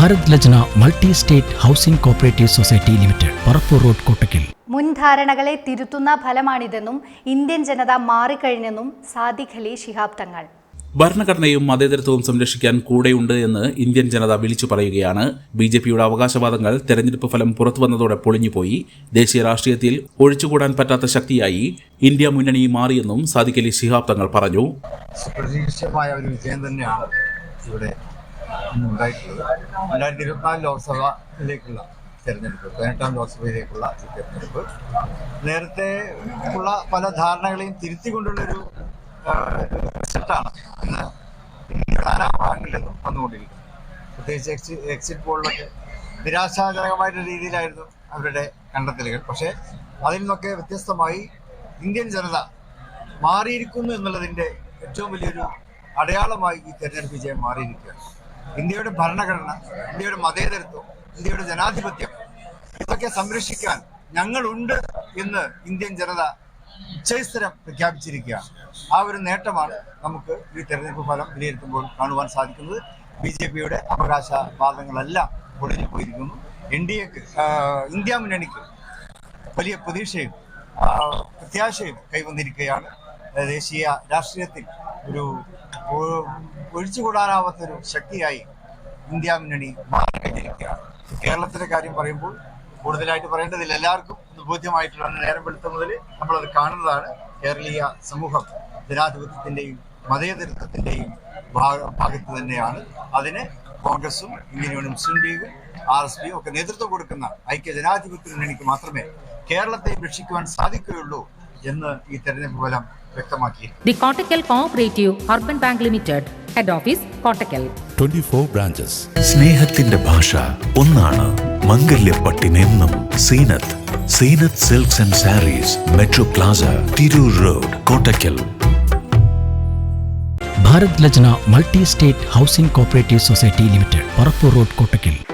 Bharat Lajna multi state housing cooperative society limited Parappur road Kottakkal. മുൻ ധാരണകളെ തിരുത്തുന്ന ഫലമാണിതെന്നും ഇന്ത്യൻ ജനത മാറിക്കഴിഞ്ഞെന്നും സാദിഖ് അലി ശിഹാബ് തങ്ങൾ. ഭരണഘടനയും മതേതരത്വവും സംരക്ഷിക്കാൻ കൂടെയുണ്ട് എന്ന് ഇന്ത്യൻ ജനത വിളിച്ചു പറയുകയാണ്. ബി ജെ പിയുടെ അവകാശവാദങ്ങൾ തെരഞ്ഞെടുപ്പ് ഫലം പുറത്തു വന്നതോടെ പൊളിഞ്ഞുപോയി. ദേശീയ രാഷ്ട്രീയത്തിൽ ഒഴിച്ചുകൂടാൻ പറ്റാത്ത ശക്തിയായി ഇന്ത്യ മുന്നണി മാറിയെന്നും സാദിഖലി അലി ശിഹാബ് തങ്ങൾ പറഞ്ഞു. സുപ്രതീക്ഷിതമായ ഒരു വിജയം തന്നെയാണ് ഇവിടെ ഉണ്ടായിട്ടുള്ളത്. രണ്ടായിരത്തി ഇരുപത്തിനാല് ലോക്സഭയിലേക്കുള്ള തെരഞ്ഞെടുപ്പ് പതിനെട്ടാം ലോക്സഭയിലേക്കുള്ള തെരഞ്ഞെടുപ്പ്. നേരത്തെ ഉള്ള പല ധാരണകളെയും തിരുത്തിക്കൊണ്ടുള്ളൊരു റിസൾട്ടാണ് ഇന്ന് നിന്നും വന്നുകൊണ്ടിരിക്കുന്നത് പ്രത്യേകിച്ച് എക്സി എക്സിറ്റ് പോളിലൊക്കെ നിരാശാജനകമായിട്ടുള്ള രീതിയിലായിരുന്നു അവരുടെ കണ്ടെത്തലുകൾ. പക്ഷേ അതിൽ നിന്നൊക്കെ വ്യത്യസ്തമായി ഇന്ത്യൻ ജനത മാറിയിരിക്കുന്നു എന്നുള്ളതിന്റെ ഏറ്റവും വലിയൊരു അടയാളമായി ഈ തെരഞ്ഞെടുപ്പ് വിജയം മാറിയിരിക്കുകയാണ്. ഇന്ത്യയുടെ ഭരണഘടന ഇന്ത്യയുടെ മതേതരത്വം ഇന്ത്യയുടെ ജനാധിപത്യം ഇതൊക്കെ സംരക്ഷിക്കാൻ ഞങ്ങളുണ്ട് എന്ന് ഇന്ത്യൻ ജനത ഉച്ചസ്ഥരം പ്രഖ്യാപിച്ചിരിക്കുകയാണ്. ആ ഒരു നേട്ടമാണ് നമുക്ക് ഈ തെരഞ്ഞെടുപ്പ് ഫലം വിലയിരുത്തുമ്പോൾ കാണുവാൻ സാധിക്കുന്നത്. ബി ജെ പിയുടെ അവകാശവാദങ്ങളെല്ലാം പൊളിഞ്ഞു പോയിരിക്കുന്നു. എൻ ഡി എക്ക് ഇന്ത്യ മുന്നണിക്ക് വലിയ പ്രതീക്ഷയും പ്രത്യാശയും കൈവന്നിരിക്കുകയാണ്. ദേശീയ രാഷ്ട്രീയത്തിൽ ഒരു ഒഴിച്ചുകൂടാനാവാത്തൊരു ശക്തിയായി ഇന്ത്യ മുന്നണി മാറിക്കഴിഞ്ഞിരിക്കുകയാണ്. കേരളത്തിന്റെ കാര്യം പറയുമ്പോൾ കൂടുതലായിട്ട് പറയേണ്ടതില്ല. എല്ലാവർക്കും ബോധ്യമായിട്ടുള്ള നേരം വെളുത്ത മുതൽ നമ്മളത് കാണുന്നതാണ് കേരളീയ സമൂഹം ജനാധിപത്യത്തിന്റെയും മതേതരത്വത്തിന്റെയും ഭാഗ- ഭാഗത്ത് തന്നെയാണ്. അതിന് കോൺഗ്രസും ഇന്ത്യൻ മുസ്ലിം ലീഗും ആർ എസ് പിയും ഒക്കെ നേതൃത്വം കൊടുക്കുന്ന ഐക്യ ജനാധിപത്യ മുന്നണിക്ക് മാത്രമേ കേരളത്തെ രക്ഷിക്കുവാൻ സാധിക്കുകയുള്ളൂ എന്ന് ഈ തെരഞ്ഞെടുപ്പ് ഫലം വ്യക്തമാക്കി. The Kottakkal Cooperative Urban Bank Limited, Head Office, twenty 24 branches സ്നേഹത്തിന്റെ ഭാഷ ഒന്നാണ്. മംഗല്യപ്പട്ടിനെന്നും Zeenath. Zeenath silks and sarees metro plaza Tirur road Kottakkal. Bharat Lajna multi state housing cooperative society limited Parappur road Kottakkal.